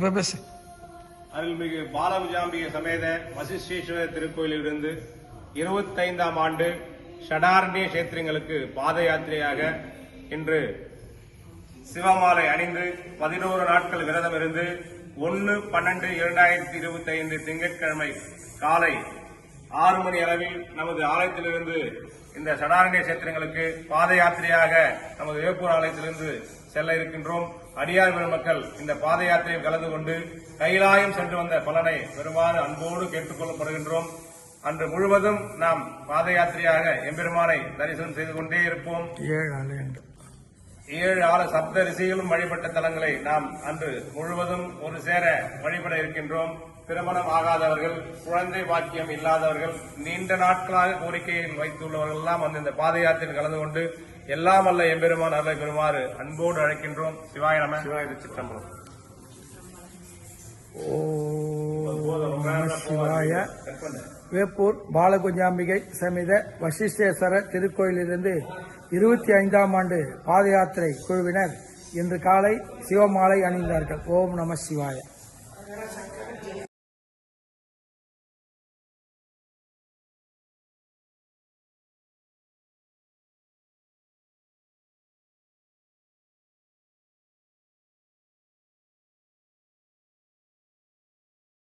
இப்ப பேசு அருள்மிகு பாலபுஜாம்பிகை சமேத வசிஷ்டேஸ்வர திருக்கோயிலிலிருந்து இருபத்தைந்தாம் ஆண்டு ஷடாரண்ய கஷேத்திரங்களுக்கு பாத யாத்திரையாக இன்று சிவமாலை அணிந்து பதினோரு நாட்கள் விரதம் இருந்து ஒன்று பன்னெண்டு இரண்டாயிரத்தி இருபத்தி ஐந்து திங்கட்கிழமை காலை ஆறு மணி அளவில் நமது ஆலயத்திலிருந்து இந்த சடாரண்ய சேத்திரங்களுக்கு பாத யாத்திரையாக நமது வேப்பூர் ஆலயத்திலிருந்து செல்ல இருக்கின்றோம். அடியார் பெருமக்கள் இந்த பாத யாத்திரையில் கலந்து கொண்டு கைலாயம் சென்று வந்த பலனை பெருமாறு அன்போடு கேட்டுக்கொள்ளப்படுகின்றோம் அன்று முழுவதும் நாம் பாத யாத்திரையாக எம்பெருமானை தரிசனம் செய்து கொண்டே இருப்போம். ஏழு ஆறு சப்த ரிஷிகளும் வழிபட்ட தலங்களை நாம் அன்று முழுவதும் ஒரு சேர வழிபட இருக்கின்றோம். திருமணம் ஆகாதவர்கள் குழந்தை பாக்கியம் இல்லாதவர்கள் நீண்ட நாட்களாக கோரிக்கையில் வைத்துள்ளவர்கள் எல்லாம் வந்து இந்த பாத யாத்திரையில் கலந்து கொண்டு எல்லாம் அல்ல எம்பெருமான் அருளை பெறுமாறு அன்போடு அழைக்கின்றோம். சிவாய நம. சிவாய சிற்றம்பலம் சிவாய வேப்பூர் பாலகுஞ்சாம்பிகை சமேத வசிஷ்டேஸ்வரர் திருக்கோயிலிருந்து இருபத்தி ஐந்தாம் ஆண்டு பாத யாத்திரை குழுவினர் இன்று காலை சிவமாலை அணிந்தார்கள். ஓம் நம சிவாய.